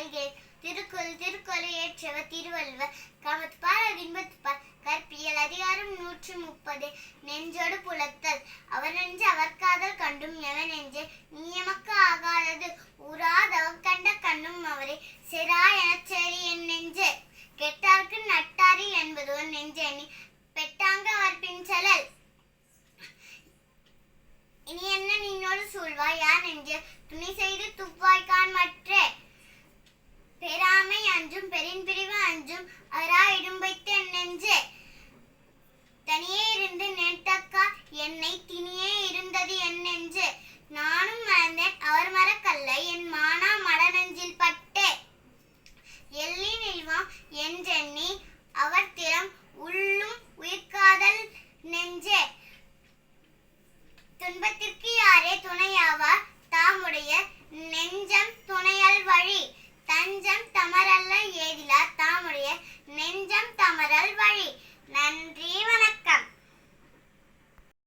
பிரி திருக்குறள் திருக்குறள் ஏற்றவர் திருவள்ளுவர். கமத்துப்பால் அதின்பத்துப்பால் கற்பியல் அதிகாரம் நூற்றி முப்பது. நெஞ்சோடு புலத்தல் அவர் நெஞ்சு அவர் காதல் கண்டும் எவன் நெஞ்சே. நீ ஆகாதது ஊராதவம் கண்ட கண்ணும் அவரே. செரா எனச் சரி என் நெஞ்சே. கெட்டார்க்கு நட்டாரி என்பது ஒரு நெஞ்சே. பெட்டாங்க அவர் பின்செலல் இனி என்ன நின்னோடு சூழ்வா யார் நெஞ்சு? துணி செய்து துப்பு அரா இடும்பைத்து நெஞ்சு. தனியே இருந்து நேட்டக்கா என்னை தினியே இருந்தது என் நெஞ்சு. நானும் மறந்தேன் அவர் மறக்கல்ல என் மானா மடநெஞ்சில் பட்டே. எள்ளி நில்வாம் ஜென்னி அவர் திறம் உள்ளும் உயிர்காதல் நெஞ்சே. துன்பத்திற்கு யாரே துணையாவார் தாமுடைய நெஞ்சம் துணையல் வழி தஞ்சம் தமரல்ல தாமுடைய நெஞ்சம் தமரல் வழி. நன்றி.